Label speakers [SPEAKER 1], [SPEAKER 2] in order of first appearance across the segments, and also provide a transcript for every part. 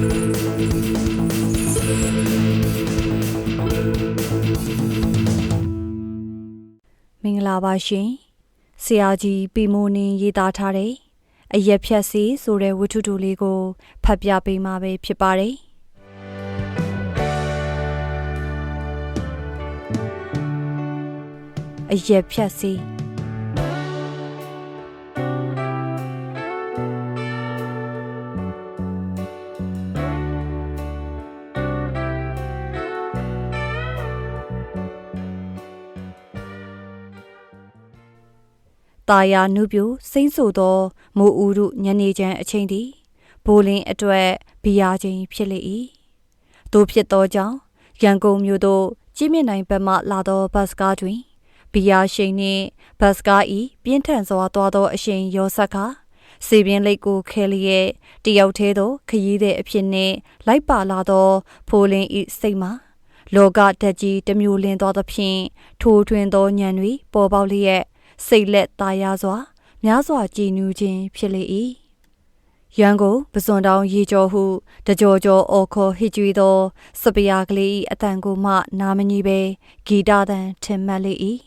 [SPEAKER 1] မင်္ဂလာပါရှင်ဆရာကြီးပီမိုနင်းရေးသားထားတဲ့အရက်ဖြတ်စီဆိုတဲ့ဝတ္ထုတူလေးကိုဖတ်ပြပေးမှာပဲဖြစ်ပါတယ်အရက်ဖြတ်စီ ตาယာနုပြိုစိမ့်ဆိုသောမိုးဦးတို့ညနေချမ်းအချိန်သည်ဘိုးလင်းအတွက်ဘီယာချိန်ဖြစ်လေ၏တို့ဖြစ်သောကြောင့်ရန်ကုန်မြို့သို့ကြည်မြင့်နိုင်ဘက်မှလာသောဘတ်စကားတွင်ဘီယာရှိန်နှင့်ဘတ်စကားဤပြင်းထန်စွာသွားသောအရှိန်ရောဆက်ခါစေပြင်းလိတ်ကိုခဲလျက်တယောက်သေးသောခရီးတဲ့အဖြစ်နှင့်လိုက်ပါလာသော ဖိုးလင်းဤစိတ်မှာလောကဓာတ်ကြီးတစ်မျိုးလင်းသွားသဖြင့်ထိုးထွင်းသောညံတွေပေါ်ပေါက်လျက် စိတ်လက်သားရစွာများစွာကြည်နူးခြင်းဖြစ်လေ၏ရန်ကုန်ပစွန်တောင်ရေကျော်ဟုတကြောကြောအော်ခေါ်ဟစ်ကြွေးသောစပယာကလေးအတန်ကိုမှနာမညီပဲဂီတသံထင်မှတ်လေ၏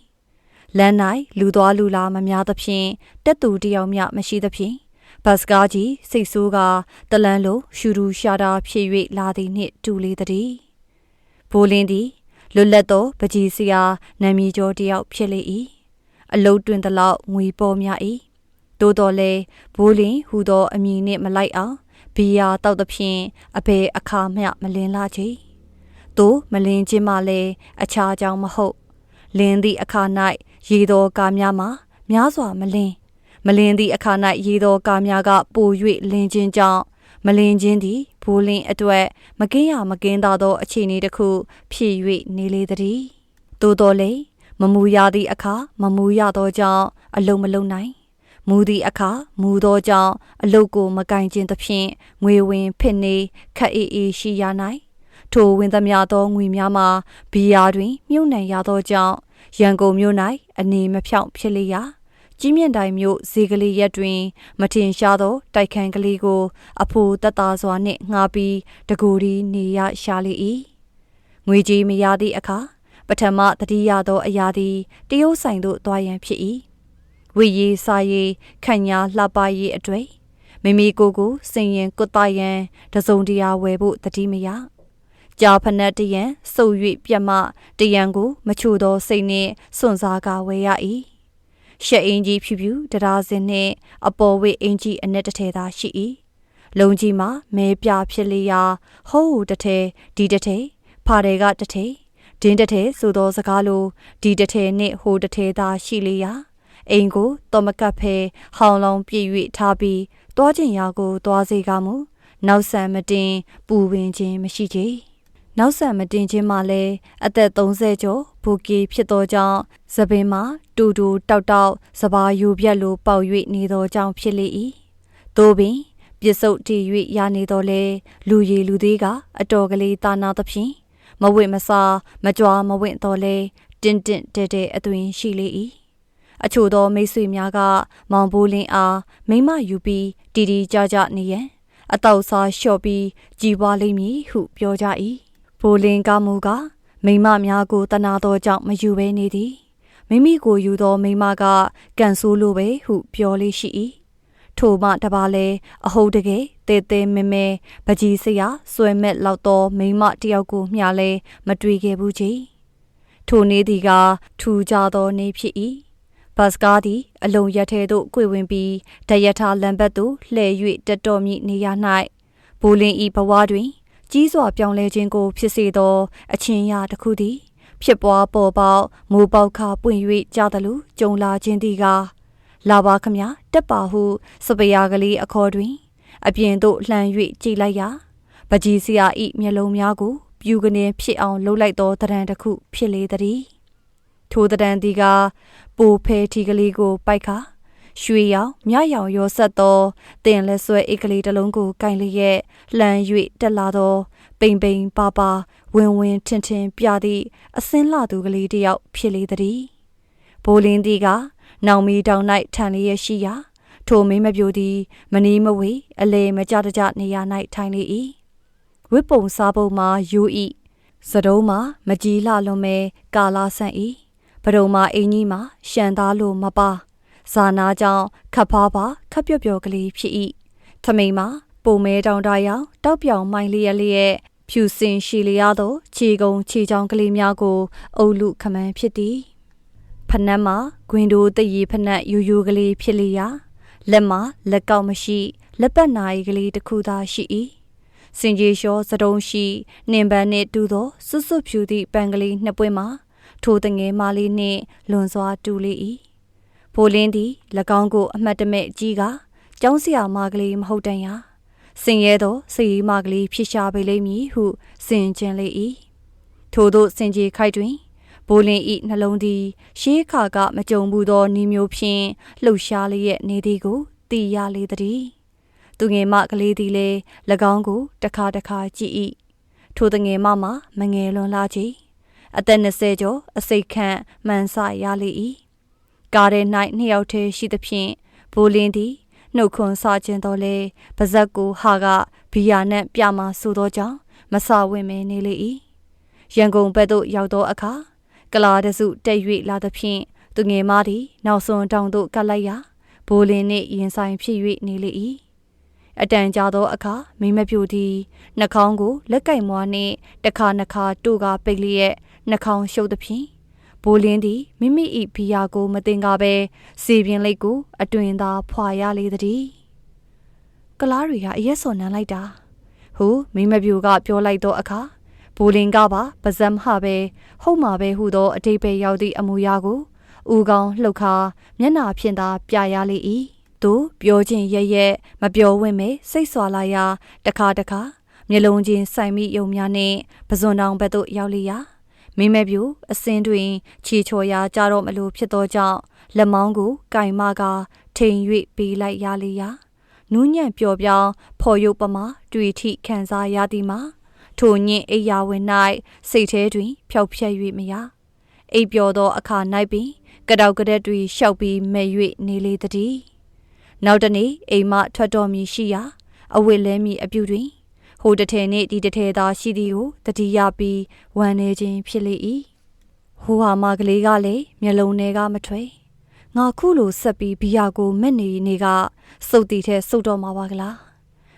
[SPEAKER 1] လမ်း၌လူသွားလူလာမများသဖြင့်တက်သူတယောက်မျှမရှိသဖြင့်ဘတ်စကားကြီးစိတ်ဆိုးကတလန်းလိုရှူရူရှာတာဖြစ်၍လာသည်နှင့်တူလေသည်ဘိုးလင်းသည်လွတ်လပ်သောပကြီးစရာနာမည်ကျော်တယောက်ဖြစ်လေ၏ အလုတ်တွင်သလောက်ငွေပေါ်များ၏သို့တော်လဲဘိုးလင်ဟူသောအမည်နှင့်မလိုက်အောင်ဘီယာတောက်သဖြင့်အဘယ်အခါမျှမလင်းလာချေသို့မလင်းခြင်းမှလည်းအခြားကြောင့်မဟုတ် လင်းသည့်အခါ၌ရေတော်ကားများမှာများစွာမလင်းမလင်းသည့်အခါ၌ရေတော်ကားများကပို၍လင်းခြင်းကြောင့်မလင်းခြင်းသည်ဘိုးလင်းအတွက်မကင်းရမကင်းသာသောအခြေအနေတစ်ခုဖြစ်၍နေလေသည်သို့တော်လည်း မမူရသည့်အခါမမူရသောကြောင့်အလုံးမလုံးနိုင်မူသည့်အခါမူသောကြောင့်အလုတ်ကိုမကင်ခြင်းသဖြင့်ငွေဝင်ဖြစ်နေခက်အေးအေးရှိရနိုင်ထိုဝင်သမျှသောငွေများမှာဘီယာတွင် မြုပ်နှံရသောကြောင့်ရန်ကုန်မြို့၌အနေမဖြောင့်ဖြစ်လေရာကြီးမြင့်တိုင်မြို့ဈေးကလေးရက်တွင် မထင်ရှားသော တိုက်ခန်းကလေးကို အဖိုးတက်သားစွာနှင့်ငှားပြီးတကူဒီနေရရှာလေ၏ငွေကြီးမရသည့်အခါ ပထမတတိယသောအရာသည်တရုတ်ဆိုင်သို့သွားရန်ဖြစ်၏ဝီရီစာရီခန့်ညာလှပရေးအတွေ့မိမိကိုယ်ကိုစင်ရင်ကုတရန်တစုံတရာဝယ်ဖို့တတိမရကြာဖနက်တရန်စုပ်၍ပြတ်မှတရန်ကိုမချို့သောစိတ်နှင့်စွန့်စားကဝယ်ရ၏ရှက်အင်ကြီးဖြူဖြူတရားစင်နှင့်အပေါ်ဝိအင်ကြီးအနက်တထဲသာရှိ၏လုံကြီးမှာမဲပြဖြစ်လျာဟိုးတထဲဒီတထဲဖာတွေကတထဲ ဒင်းတထဲဆိုသောစကားလိုဒီတထဲနှင့်ဟိုတထဲသာရှိလေရာအိမ်ကိုတော်မကပ်ဖဲဟောင်းလောင်ပြည့်၍ထားပြီးတွားကျင်ရာကိုတွားစေကမူနောက်ဆံမတင်ပူပင်ခြင်းမရှိချေနောက်ဆံမတင်ခြင်းမှလည်းအသက်30ကျော်ဘူကီဖြစ်သောကြောင့်သပင်မှာတူတူတောက်တောက်စပါယူပြက်လိုပေါက်၍နေသောကြောင့်ဖြစ်လေ၏သို့ပင်ပြစ်စုတ်တည်၍ရနေတော်လဲလူရည်လူသေးကအတော်ကလေးတာနာသဖြင့် မဝင့်မစားမကြွားမဝင့်တော်လဲတင့်တင့်တဲတဲအသွင်ရှိလေ၏အချို့သောမိတ်ဆွေများက မောင်ဘိုးလင်းအားမိမယူပြီးတီတီကြကြနေရန်အတောက်စားလျှော့ပြီးကြည်ပွားလိမ့်မည်ဟုပြောကြ၏ဘိုးလင်းကမူကမိမများကိုတနာသောကြောင့်မယူဘဲနေသည်မိမိကိုယူသောမိမကကန်ဆိုးလိုပဲဟုပြောလေးရှိ၏ ထိုမှတပါလဲအဟုတ်တကယ်တဲတဲမဲမဲပကြီးစရာဆွဲမဲ့လောက်သောမိမတယောက်ကိုမျှလဲမတွေ့ခဲ့ဘူးကြီးထိုနေ့ဒီကထူကြသောနေ့ဖြစ်၏ဘတ်ကားသည်အလုံးရက်ထဲသို့꿰ဝင်ပြီးတရထားလမ်းဘက်သို့လှည့်၍တက်တော်မြင့်နေရ၌ဘူလင်းဤဘဝတွင် ကြီးစွာပြောင်းလဲခြင်းကို ဖြစ်စေသော အချင်းရာတစ်ခုသည် ဖြစ်ပွားပေါ်ပေါက်မိုးပေါက်ခပွင့်၍ကြသလိုကြုံလာခြင်းသည်က လာပါခမတက်ပါဟု စပယာကလေးအခေါ်တွင် အပြင်သို့လှမ်း၍ကြည်လိုက်ရာပကြီးစရာဤမျက်လုံးများကိုပြူကနေဖြစ်အောင်လှုပ်လိုက်သောတရံတစ်ခုဖြစ်လေသည်ထိုတရံဒီကပိုဖဲထီကလေးကိုပိုက်ခါရွှေရောင်မြရောင်ရောဆက်သောတင်လက်ဆွဲအိတ်ကလေးတစ်လုံးကိုကင်လျက်လှမ်း၍တက်လာသော ပိန်ပိန်ပါပါဝင်ဝင်ထင်ထင်ပြသည့်အစင်းလှသူကလေးတယောက်ဖြစ်လေသည်ဘိုလင်းဒီက နောင်မီတောင်၌ထန်လျက်ရှိရာထိုမင်းမပြိုသည် မနီးမဝေအလေမကြတကြနေရာ၌ထိုင်လေ၏ဝစ်ပုံစားပုံမှာယူဤစတုံးမှာမကြီးလှလွန်မဲကာလာဆန့်ဤပဒုံမှာအင်းကြီးမှာရှန်သားလို့မပါဇာနာကြောင့်ခပ်ဖားပါခပ်ပျော့ပျော့ကလေးဖြစ်ဤထမိန်မှာပုံမဲတောင်တရောင်တောက်ပြောင်မိုင်လျက်လျက်ဖြူစင်ရှီလျားသောခြေကုံခြေချောင်းကလေးများကိုအုပ်လူခမန်းဖြစ်သည် ဖနက်မှာဂွင်တိုးတရီဖနက်ယူယူကလေးဖြစ်လျာလက်မှာလက်ကောက်မရှိလက်ပတ်နာရီကလေးတစ်ခုသာရှိ၏စင်ကြီးလျှောစတုံးရှိနင်ပန်းနှင့်တူသောစွတ်စွတ်ဖြူသည့်ပန်ကလေးနှစ်ပွင့်မှာထိုတငယ်မလေးနှင့်လွန်စွာတူလေ၏ဘိုလင်းသည်၎င်းကိုအမှတ်တမဲ့ကြီးကကျောင်းဆရာမကလေးမဟုတ်တန်ရာစင်ရဲသောစည်မကလေးဖြစ်ရှာပေလိမ့်မည်ဟုစင်ကျင်လေ၏ထို့သောစင်ကြီးခိုက်တွင် ဘိုလင်းဤနှလုံးသည်ရှေးခါကမကြုံဘူးသောနီမျိုးဖြင့်လှုပ်ရှားလျက်နေသည်ကိုသိရလေသည်သူငယ်မကလေးသည်လည်း၎င်းကိုတခါတခါကြည့်၏ထိုတငယ်မမှာမငယ်လွန်လာချေအသက်20ကျော်အစိတ်ခန့်မှန်ဆရလေ၏ကားထဲ၌နှစ်ယောက်တည်းရှိသဖြင့်ဘိုလင်းသည်နှုတ်ခွန်းဆခြင်းတော်လဲပါဇက်ကိုဟာကဘီယာနဲ့ပြမဆိုသောကြောင့်မဆဝင်မဲနေလေ၏ရန်ကုန်ဘက်သို့ရောက်သောအခါ ကလာတစုတက်၍လာသဖြင့်သူငယ်မသည်နောက်စွန်တောင်သို့ကပ်လိုက်ရာဘိုလင်းနှင့်ရင်ဆိုင်ဖြစ်၍နေလေ၏အတန်ကြာသောအခါမိမပြူသည်နှာခေါင်းကိုလက်ကင်မွားနှင့်တစ်ခါနှစ်ခါတို့ကပိတ်လျက်နှာခေါင်းရှုပ်သဖြင့်ဘိုလင်းသည်မိမိ၏ဘီယာကိုမတင်ကားပဲစီပြင်းလိတ်ကိုအတွင်သာဖွာရလေသည်ကလားတွေကအရက်စော်နန်းလိုက်တာဟုမိမပြူကပြောလိုက်သောအခါ ဘိုလင်းကပါပါဇက်မဟာပဲဟုတ်မှာပဲဟုသောအတိတ်ပဲရောက်သည့်အမူအရာကိုဦးကောင်းလှုပ်ခါမျက်နာဖြင့်သာပြရလေ၏သူပြောခြင်းရရက်မပြောဝင့်မဲစိတ်ဆွာလာရာတခါတခါမျက်လုံးချင်းဆိုင်မိယုံများနှင့်ပဇွန်တောင်ဘက်သို့ရောက်လျာမိမဲပြူအစင်းတွင်ခြေချော်ရာကြတော့မလို့ဖြစ်သောကြောင့်လက်မောင်းကိုကင်မကထိန်၍ပေးလိုက်ရလျာနူးညံ့ပျော်ပြောင်းဖော်ရုပ်ပမာတွေ့ထိခံစားရသည်မှာ ထိုညင်အိယာဝင်၌စိတ်ထဲတွင်ဖျောက်ဖျက်၍မရအိပ်ပျော်သောအခါ၌ပင်ကတောက်ကတဲ့တွေရှောက်ပြီးမဲ့၍နေလေသည်နောက်တနေ့အိမ်မထွက်တော်မူရှိရာအဝတ်လဲမီအပြူတွင်ဟိုတထဲနှင့်ဒီတထဲသာရှိသည်ကိုတတိယပြီးဝမ်းနေခြင်းဖြစ်လေ၏ဟိုဟာမကလေးကလည်းမျက်လုံးထဲကမထွေငါခုလိုဆက်ပြီးဘီယာကိုမက်နေနေကစုတ်တီထဲစုတ်တော့မှာပါကလား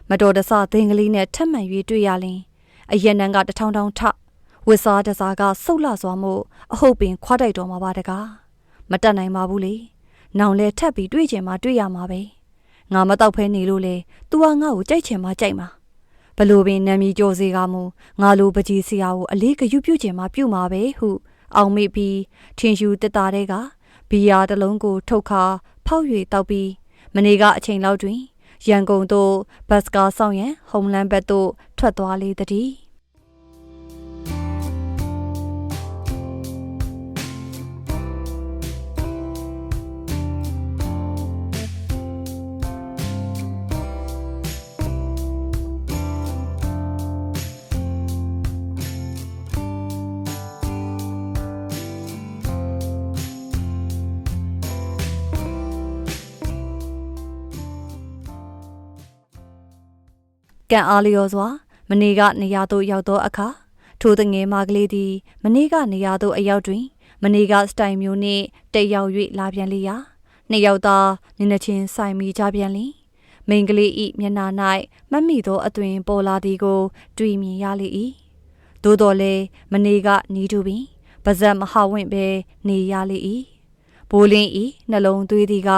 [SPEAKER 1] မတော်တဆသင်္ကလေးနဲ့ထက်မှန်၍တွေ့ရလင် အယက်နံကတထောင်ထောင်ထဝစ်စားတစားကဆုတ်လာစွာမှုအဟုတ်ပင်ခွားတိုက်တော်မှာပါတကားမတတ်နိုင်ပါဘူးလေနောင်လဲထပ်ပြီးတွေ့ချင်မှတွေ့ရမှာပဲငါမတော့ဖဲနေလို့လေ तू ကငါ့ကိုကြိုက်ချင်မှကြိုက်မှာဘလို့ပင်နာမည်ကျော်စေကမူငါလိုပကြီးဆရာကိုအလေးကယူပြုချင်မှပြုမှာပဲဟုအောင်မေ့ပြီးထင်ယူတက်တာတဲ့ကဘီယာတစ်လုံးကိုထုတ်ခါဖောက်၍တောက်ပြီးမနေ့ကအချိန်လောက်တွင် ရန်ကုန်သို့ဘတ်စကားဆောင်ရန် ဟုံလန်းဘက်သို့ထွက်သွားလေသည် ကံအားလျော်စွာမနေ့ကနေရာသို့ရောက်သောအခါထိုတငယ်မကလေးသည်မနေ့ကနေရာသို့အရောက်တွင်မနေ့ကစတိုင်မျိုးနှင့်တက်ရောက်၍လာပြန်လေရာနှစ်ယောက်သာနင်းနှချင်းဆိုင်မိကြပြန်လီမိန်ကလေးဤမျက်နာ၌မမိသောအသွင်ပေါ်လာသည်ကို တွေ့မြင်ရလေ၏သို့တော်လည်းမနေ့ကနီးတူပင်ပါဇက်မဟာဝင့်ပဲနေရလေ၏ဘိုးလင်းဤနှလုံးသွေးသည်က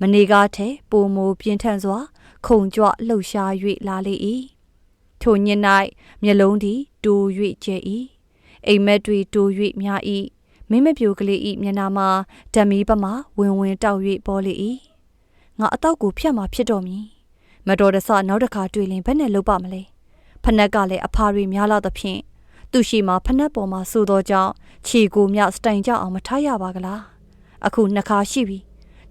[SPEAKER 1] မနေ့ကထဲပိုမိုပြင်းထန်စွာ ခုံကြွလှုပ်ရှား၍လာလေ၏ထိုည၌မျက်လုံးသည်တိုး၍ကျဲ၏အိမ်မက်တွေတိုး၍များ၏မင်းမပြိုကလေး၏မျက်နာမှာဓမီပမာဝင်ဝင်တောက်၍ပေါ်လေ၏ငါအတော့ကိုဖြတ်မှာဖြစ်တော်မူမတော်တဆနောက်တစ်ခါတွေ့ရင်ဘယ်နဲ့လုပ်ပါမလဲဖနက်ကလည်းအဖာတွေများလာသဖြင့်သူရှိမှဖနက်ပေါ်မှာစိုးသောကြောင့်ခြေကိုမြစတိုင်ကြအောင်မထားရပါကလားအခုနှစ်ခါရှိပြီ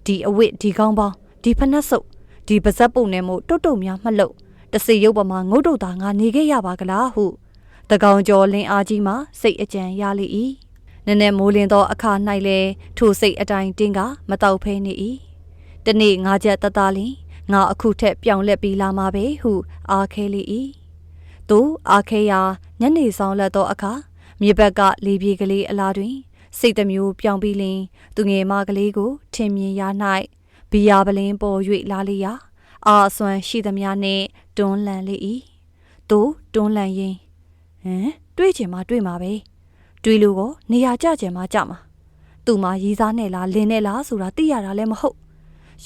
[SPEAKER 1] ဒီအဝစ်ဒီကောင်းပေါင်းဒီဖနက်စုပ် ဒီပါဇက်ပုံနဲ့မို့တုတ်တုတ်များမှတ်လို့တစီရုပ်ပေါ်မှာငုတ်တုတ်သားငါနေခဲ့ရပါကလားဟုတကောင်ကျော်လင်းအားကြီးမှစိတ်အကြံရလေ၏နည်းနည်းမိုးလင်းသောအခါ၌လဲထိုစိတ်အတိုင်းတင်းကမတော့ဖဲနေ၏တနေ့ငါချက်တတလင်းငါအခုထက်ပြောင်းလဲပြီးလာမှာပဲဟု အားခဲလေ၏သူအာခဲယာညနေဆောင်လက်သောအခါမြေဘက်ကလေပြေကလေးအလားတွင် စိတ်တမျိုးပြောင်းပြီးလင်သူငယ်မကလေးကိုထင်မြင်ရ၌ ဘီယာပလင်းပေါ်၍လာလျာအာအစွမ်းရှိသမျှနှင့်တွန်းလှန်လေ၏သူတွန်းလှန်ရင်းဟမ်တွေးချင်မှတွေးမှာပဲတွေးလို့ကိုနေရာကြချင်မှကြမှာသူမှရီးစားနဲ့လားလင်းနဲ့လားဆိုတာသိရတာလည်းမဟုတ်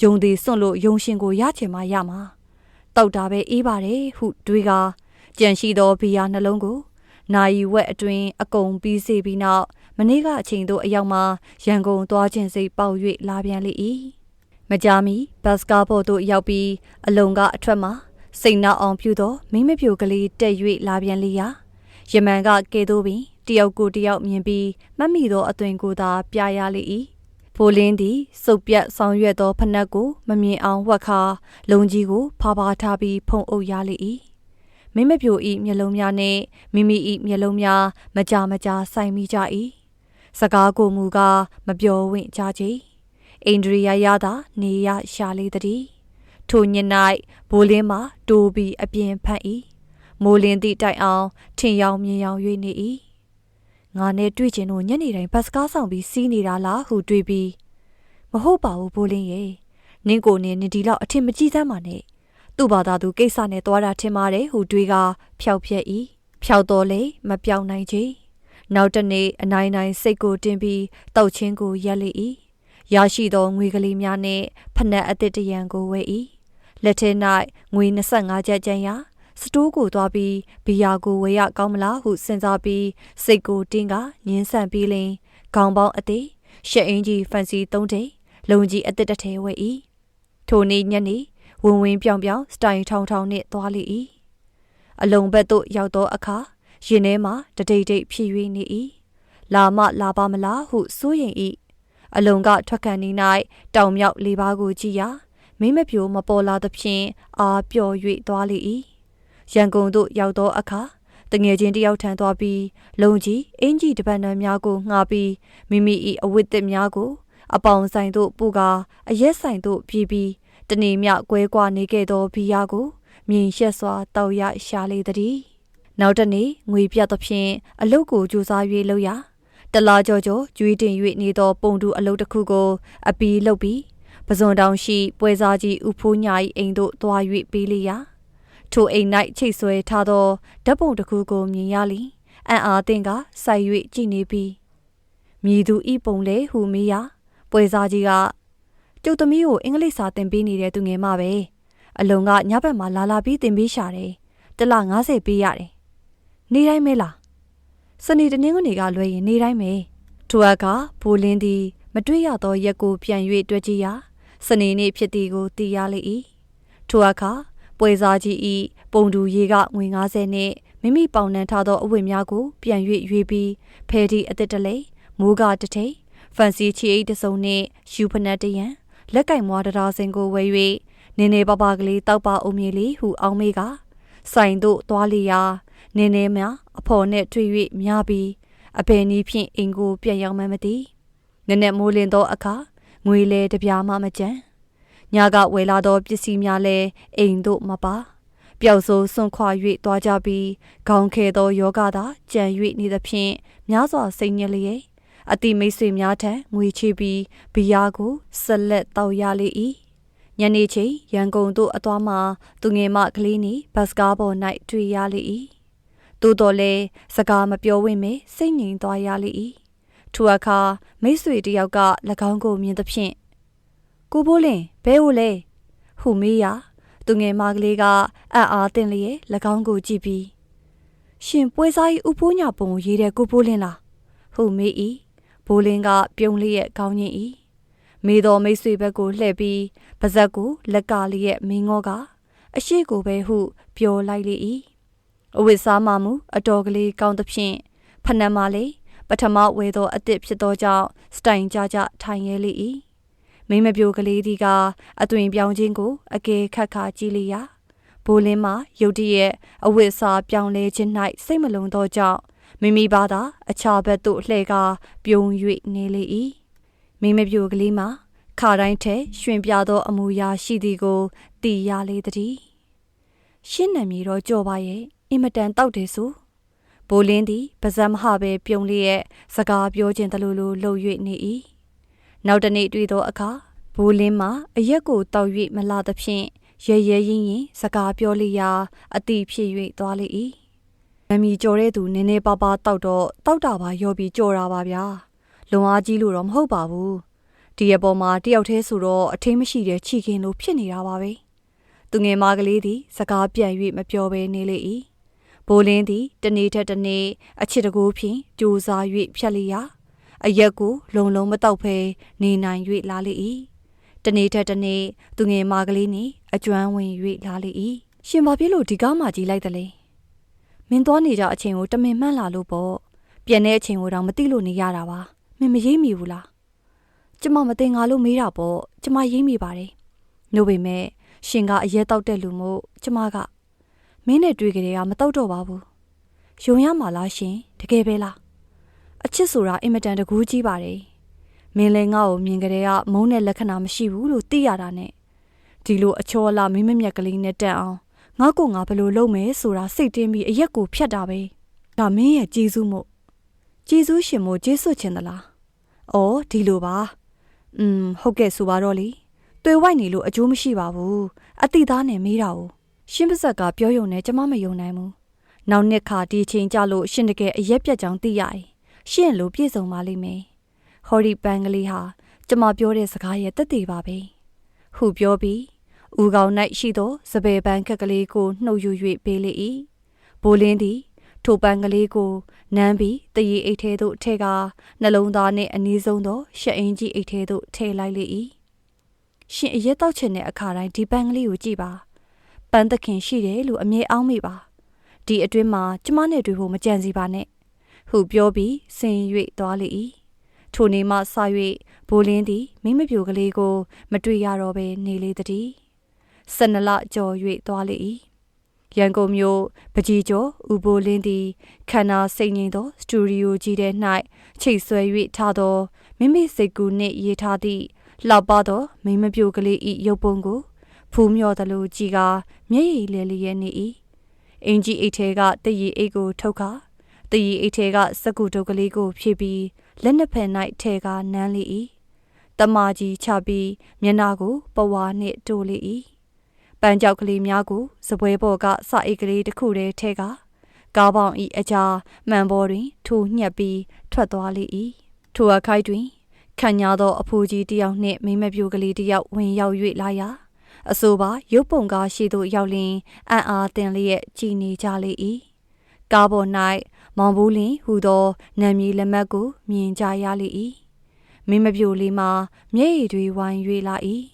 [SPEAKER 1] ယုံသေးစွန့်လို့ယုံရှင်ကိုရချင်မှရမှာတောက်တာပဲအေးပါတယ်ဟုတွေးကကြံရှိသောဘီယာနှလုံးကိုနိုင်ဝက်အတွင်အကုန်ပြီးစေပြီးနောက်မနေ့ကအချိန်တို့အရောက်မှာရန်ကုန်သွားခြင်းစိတ်ပေါက်၍လာပြန်လေ၏ မကြာမီဘတ်စကားဘော်တို့ရောက်ပြီးအလုံကအထွက်မှာစိတ်နှောက်အောင်ပြုသောမိမပြိုကလေးတက်၍လာပြန်လေရာယမန်ကကဲသို့ပင်တယောက်ကိုတယောက်မြင်ပြီးမတ်မိသောအသွင်ကိုသာပြရလေ၏ဖိုလင်းသည်စုပ်ပြတ်ဆောင်ရွက်သောဖနက်ကိုမမြင်အောင်ဝက်ခါလုံကြီးကိုဖာဖာထားပြီးဖုံအုပ်ရလေ၏မိမပြိုဤမျက်လုံးများနှင့်မိမိဤမျက်လုံးများမကြမကြဆိုင်မိကြ၏စကားကိုမူကားမပြောဝင့်ကြကြ အိန္ဒြေယရသာနေရရှာလေသည်ထိုည၌ဘိုးလင်းမှာတိုးပြီးအပြင်ဖန့်၏မိုးလင်းသည့်တိုင်အောင်ထင်ရောင်မြင်ရောင်၍နေ၏ငါနဲ့တွေ့ချင်လို့ညနေတိုင်းဘတ်စကားဆောင်ပြီးစီးနေတာလားဟုတွေးပြီးမဟုတ်ပါဘူးဘိုးလင်းရဲ့နင်းကိုနေနေဒီလောက်အထင်မကြီးစမ်းပါနဲ့သူ့ဘာသာသူကိစ္စနဲ့သွားတာထင်ပါတယ်ဟုတွေးကဖျောက်ပြက်၏ဖျောက်တော်လေမပြောင်းနိုင်ချေနောက်တနေ့အနိုင်နိုင်စိတ်ကိုတင်ပြီးတောက်ချင်းကိုရက်လေ၏ ရရှိသောငွေကလေးများနှင့်ဖနက်အသစ်တရံကိုဝယ်၏လက်ထဲ၌ငွေ25ကျပ်ကျန်ရာစတိုးကိုသွားပြီးဘီယာကိုဝယ်ရကောင်းမလားဟုစဉ်းစားပြီးစိတ်ကိုတင်းကညင်းဆန့်ပြီးလင်ခေါင်းပေါင်းအသေးရှက်အင်းကြီးဖန်စီသုံးထိပ်လုံကြီးအသစ်တစ်ထဲဝယ်၏ထိုနေ့ညနေဝင်ဝင်ပြောင်ပြောင်စတိုင်ထောင်ထောင်နှင့်သွားလေ၏အလုံဘက်သို့ရောက်သောအခါရင်ထဲမှာတတိတ်တိတ်ဖြစ်၍နေ၏လာမလာပါမလားဟုစိုးရင်၏ အလုံကထွက်ခံနေ၌တောင်မြောက်လေးပါးကိုကြည့်ရာမိမပြိုမပေါ်လာသဖြင့်အာပျော်၍သွားလေ၏ရန်ကုန်သို့ရောက်သောအခါတငယ်ချင်းတယောက်ထံသွားပြီးလုံကြီးအင်ကြီးတပတ်နံများကိုငှားပြီးမိမိ၏အဝတ်သစ်များကို အပေါင်ဆိုင်သို့ပူကာအရက်ဆိုင်သို့ပြေးပြီးတနေမြကွဲကွာနေခဲ့သောဘီယာကိုမြင်ရှက်စွာတောက်ရရှာလေသည်နောက်တနေ့ငွေပြတ်သဖြင့်အလုတ်ကိုကြိုးစား၍လုပ်ရ တလားကြောကြောကျွေးတင်၍နေသောပုံတူအလုတ်တစ်ခုကိုအပီးလုပ်ပြီးပဇွန်တောင်ရှိပွဲစားကြီးဥဖိုးညာ၏အိမ်သို့သွား၍ပေးလေရာထိုအိမ်၌ချိတ်ဆွဲထားသောဓာတ်ပုံတစ်ခုကိုမြင်ရလီအံ့အားသင့်ကစိုက်၍ကြည့်နေပြီးမြည်သူဤပုံလေဟုမေးရာပွဲစားကြီးကကျုပ်သမီးကိုအင်္ဂလိပ်စာသင်ပေးနေတဲ့သူငယ်မပဲအလုံကညဘက်မှာလာလာပြီးသင်ပေးရှာတယ်တလ90ပေးရတယ်နေတိုင်းမဲလား စနေတနင်္ဂနွေကလွဲရင်နေတိုင်းမဲထိုအခါဘိုလင်းသည် မတွေ့ရသောရက်ကိုပြန်၍တွေ့ကြည့်ရာစနေနေ့ဖြစ်သည်ကိုသိရလေ၏ထိုအခါပွဲစားကြီးဤပုံတူရေကငွေ90နဲ့မိမိပေါင်နှံထားသောအဝတ်များကိုပြန်၍ရွေးပြီးဖဲဒီအသစ်တလေမိုးကတထိတ်ဖန်စီချီအိတ်တစုံနှင့်ယူဖနက်တရံလက်ကင်မွားတရားစင်ကိုဝဲ၍နင်းနေပပကလေးတောက်ပါအုံမြေလေးဟုအောင်းမေးကဆိုင်တို့သွားလျာ နင်းနေမြအဖော်နဲ့တွေ့၍များပြီးအဘယ်နည်းဖြင့်အင်ကိုပြန်ရောက်မှမသိနက်နက်မိုးလင်းသောအခါငွေလဲတပြားမှမကြမ်းညကဝယ်လာသောပစ္စည်းများလည်းအိမ်သို့မပါပျောက်ဆိုးစွန့်ခွာ၍သွားကြပြီးခေါင်းခဲသောယောဂသာကြံ၍နေသဖြင့်များစွာစိတ်ညစ်လျက်အတိမိတ်ဆွေများထံငွေချေပြီးဘီယာကိုဆက်လက်တောက်ရလေ၏ညနေချိန်ရန်ကုန်သို့အသွားမှာသူငယ်မကလေးနီဘတ်စကားပေါ်၌တွေ့ရလေ၏ သို့တော်လည်းစကားမပြောဝင့်မေစိတ်ငြိမ်သွားရလေ၏ထိုအခါမိတ်ဆွေတယောက်က၎င်းကိုမြင်သဖြင့်ကိုဘိုးလင်ဘဲဟုတ်လဲဟုမေးရာသူငယ်မကလေးကအံ့အားသင့်လျက်၎င်းကိုကြည့်ပြီးရှင်ပွဲစားကြီးဥပိုးညာပုံကိုရေးတဲ့ကိုဘိုးလင်လားဟုမေး၏ဘိုးလင်က ပြုံးလျက်ခေါင်းညင်၏မေတော်မိတ်ဆွေဘက်ကိုလှည့်ပြီးပါဇက်ကိုလက်ကလျက်မင်းငေါကအရှိကိုပဲဟု ပြောလိုက်လေ၏ အဝိစားမမူအတော်ကလေးကောင်းသဖြင့်ဖနက်မလေးပထမဝဲသောအစ်စ်ဖြစ်သောကြောင့်စတိုင်ကြကြထိုင်ရဲလေ၏မိမပြိုကလေးဒီကအသွင်ပြောင်းခြင်းကိုအကဲခတ်ခါကြည့်လျာဘိုးလင်းမှာရုတ်တရက်အဝိစားပြောင်းလဲခြင်း၌စိတ်မလုံသောကြောင့်မိမိဘာသာအခြားဘက်သို့လှည့်ကားပြုံ၍နေလေ၏မိမပြိုကလေးမှာခါတိုင်းထဲရှင်ပြသောအမူအရာရှိသည်ကိုသိရလေသည်ရှင်းနံမြေတော့ကြော်ပါရဲ့ အင်မတန်တောက်တယ်ဆိုဘိုလင်းသည်ပါဇက်မဟပဲပြုံလျက်စကားပြောခြင်းတလူလူလှုပ်၍နေ၏နောက်တနေ့တွေ့သောအခါဘိုလင်းမှာအရက်ကိုတောက်၍မလာသဖြင့်ရဲရဲရင်းရင်စကားပြောလျာအတိဖြစ်၍သွားလေ၏မမီကြော်တဲ့သူနည်းနည်းပါးပါးတောက်တော့တောက်တာပါရောပြီးကြော်တာပါဗျာလွန်အားကြီးလို့တော့မဟုတ်ပါဘူးဒီအပေါ်မှာတယောက်တည်းဆိုတော့အထင်းမရှိတဲ့ချီခင်လိုဖြစ်နေတာပါပဲသူငယ်မကလေးသည်စကားပြန်၍မပြောဘဲနေလေ၏ ဘိုလင်းသည်တနေ့ထက်တနေ့အချစ်တကူဖြင့်ကြိုးစား၍ဖြတ်လျာအရက်ကိုလုံလုံမတောက်ဖဲနေနိုင်၍လာလေ၏တနေ့ထက်တနေ့သူငယ်မကလေးနှင့်အကျွမ်းဝင်၍လာလေ၏ရှင်ဘာဖြစ်လို့ဒီကားမှကြီးလိုက်တယ်လဲမင်းသွားနေကြအချိန်ကိုတမင်မှန်းလာလို့ပေါ့ပြန်တဲ့အချိန်ကိုတော့မသိလို့နေရတာပါမင်းမရိပ်မိဘူးလားကျမမတင်ငါလို့မေးတာပေါ့ကျမရိပ်မိပါတယ်နို့ပေမဲ့ရှင်ကအရက်တောက်တဲ့လူမို့ကျမက မင်းနဲ့တွေ့ကြတဲ့ကမတောက်တော့ပါဘူးယုံရမှာလားရှင်တကယ်ပဲလားအချစ်ဆိုတာအင်မတန်တကူးကြီးပါတယ်မင်းလည်းငါ့ကိုမြင်ကြတဲ့ကမုန်းတဲ့လက္ခဏာမရှိဘူးလို့သိရတာနဲ့ဒီလိုအချောလာမင်းမမြက်ကလေးနဲ့တက်အောင်ငါ့ကိုငါဘယ်လိုလုပ်မယ်ဆိုတာစိတ်တင်းပြီးအရက်ကိုဖြတ်တာပဲဒါမင်းရဲ့ကျေးဇူးမို့ကျေးဇူးရှင်မို့ကျေးဇူးချင်သလားအော်ဒီလိုပါอืมဟုတ်ကဲ့ဆိုပါတော့လေတွေ့ဝိုက်နေလို့အကျိုးမရှိပါဘူးအတိသားနဲ့မေးတာ ਉ ရှင်းပစက်ကပြောယုံနဲ့ကျမမယုံနိုင်ဘူးနောက်နှစ်ခါဒီချိန်ကြလို့ရှင်တကယ်အရက်ပြတ်ကြောင်သိရတယ်ရှင့်လိုပြည့်စုံပါလိမ့်မယ်ဟော်ဒီပန်ကလေးဟာကျမပြောတဲ့စကားရဲ့တက်သေးပါပဲဟုပြောပြီးဦးကောင်၌ရှိသောစပယ်ပန်းခက်ကလေးကိုနှုတ်ယူ၍ပေးလေ၏ဘိုလင်းသည်ထိုပန်းကလေးကိုနမ်းပြီးတရီအိတ်ထဲသို့ထဲကနှလုံးသားနှင့်အနည်းဆုံးသောရှက်အင်းကြီးအိတ်ထဲသို့ထည့်လိုက်လေ၏ရှင်အရက်တောက်ချင်တဲ့အခါတိုင်းဒီပန်းကလေးကိုကြည့်ပါ ပန်းသခင်ရှိတယ်လို့အမြဲအောင်းမိပါဒီအတွင်းမှာကျမနဲ့တွေ့ဖို့မကြံစီပါနဲ့ဟုပြောပြီးဆင်၍သွားလေ၏ထိုနေမှဆ၍ဘိုလင်းသည်မိမပြိုကလေးကို မတွေ့ရတော့ဘဲနေလေသည်ဆနလကြော်၍သွားလေ၏ရန်ကုန်မြို့ပကြီးကျော်ဦးဘိုလင်းသည်ခန္ဓာစိတ်ငြိမ်သောစတူဒီယိုကြီးထဲ၌ချိတ်ဆွဲ၍ထားသောမိမိစိတ်ကူနှင့်ရေးထားသည့်လောက်ပါသောမိမပြိုကလေး၏ရုပ်ပုံကို ဖူးမြော်သလိုကြည်ကာမျက်ရည်လဲလျက်နေ၏အင်ကြီးအိတ်ထဲကတည်ရည်အိတ်ကိုထုတ်ခါတည်ရည်အိတ်ထဲကစကူတုပ်ကလေးကိုဖြည့်ပြီးလက်နှစ်ဖက်၌ထဲကနမ်းလေ၏တမကြီးချပြီးမျက်နာကိုပဝါနှင့်တိုးလေ၏ပန်းကြောက်ကလေးများကိုစပွဲပေါ်ကစအိတ်ကလေးတစ်ခုတည်းထဲကကားပေါင်ဤအကြားမှန်ပေါ်တွင် ထိုညှက်ပြီးထွက်သွားလေ၏ထိုအခိုက်တွင်ခံညာသောအဖိုးကြီးတယောက်နှင့်မိမပြိုကလေးတယောက်ဝင်ရောက်၍လာရာ အဆိုပါရုပ်ပုံကားရှိသို့ရောက်လင်အံ့အားသင်လျက်ကြည်နေကြလေ၏ကားပေါ်၌မောင်ဘူးလင်ဟူသောနာမည်လက်မှတ်ကိုမြင်ကြရလေ၏မိမပြိုလေးမှာမျက်ရည်တွေဝိုင်း၍လာ၏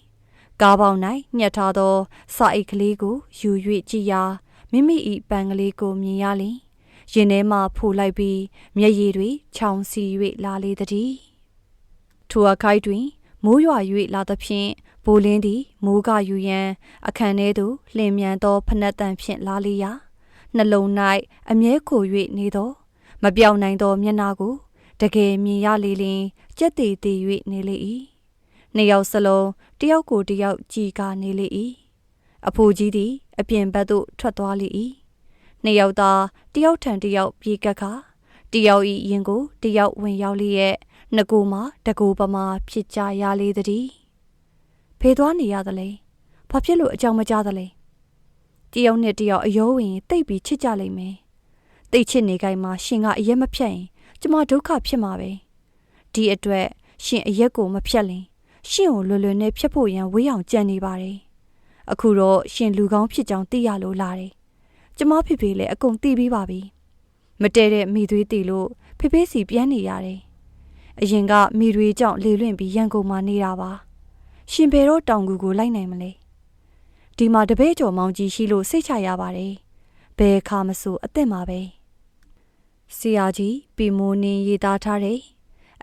[SPEAKER 1] ကားပေါင်၌ညှက်ထားသောစာအိတ်ကလေးကိုယူ၍ကြည့်ရာမိမိ၏ပန်ကလေးကိုမြင်ရလျင်ရင်ထဲမှဖိုလိုက်ပြီးမျက်ရည်တွေချောင်စီ၍လာလေသည်ထိုအခိုက်တွင်မိုးရွာ၍လာသဖြင့် ဘိုလင်းသည်မိုးကယူရန်အခန်းထဲသို့လင်မြန်သောဖနက်တန်ဖြင့်လာလေရာနှလုံး၌အမြဲခို၍နေသော မပြောင်းနိုင်သောမျက်နာကို တကယ်မြင်ရလေလင်ကြက်သေးသေး၍နေလေ၏နှစ်ယောက်စလုံးတယောက်ကိုတယောက်ကြည်ကာနေလေ၏အဖိုးကြီးသည် အပြင်ဘက်သို့ထွက်သွားလေ၏နှစ်ယောက်သာတယောက်ထံတယောက်ပြေးကပ်ခါတယောက်ဤရင်ကိုတယောက်ဝင်ရောက်လျက်နှကိုမှာတကူပမာဖြစ်ကြရလေသည် ဖေးသွားနေရသလဲဘာဖြစ်လို့အကြောင်းမကြားသလဲတယောက်နဲ့တယောက်အယောဝင်တိတ်ပြီးချစ်ကြလိမ့်မယ်တိတ်ချစ်နေကြမှာရှင်ကအရက်မဖြတ်ရင်ကျမဒုက္ခဖြစ်မှာပဲဒီအတွက်ရှင်အရက်ကိုမဖြတ်လင်ရှင်ကိုလွယ်လွယ်နဲ့ဖြတ်ဖို့ရန်ဝေးအောင်ကြံနေပါတယ်အခုတော့ရှင်လူကောင်းဖြစ်ကြောင်းသိရလို့လာတယ်ကျမဖေဖေလည်းအကုန်သိပြီးပါပြီမတဲတဲ့မိသွေးတီလို့ဖေဖေစီပြန်နေရတယ်အရင်ကမိတွေကြောင့်လေလွင့်ပြီးရန်ကုန်မှာနေတာပါ ရှင်ဘယ်တော့တောင်ကူကိုလိုက်နိုင်မလဲဒီမှာတပည့်ကျော်မောင်ကြီးရှိလို့စိတ်ချရပါတယ်ဘယ်ခါမဆိုအစ်စ်မှာပဲဆရာကြီးပီမိုနင်းရေးသားထားတဲ့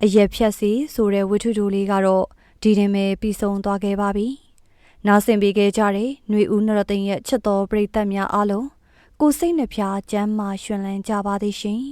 [SPEAKER 1] အရက်ဖြတ်စီဆိုတဲ့ဝတ္ထုတိုလေးကတော့ဒီတင်ပဲပြီးဆုံးသွားခဲ့ပါပြီနားဆင်ပေးခဲ့ကြတဲ့ຫນွေဦးနရသိန်းရဲ့ချစ်တော်ပရိသတ်များအားလုံးကိုစိတ်နှဖျားကျမ်းမာရှင်လန်းကြပါသည်ရှင်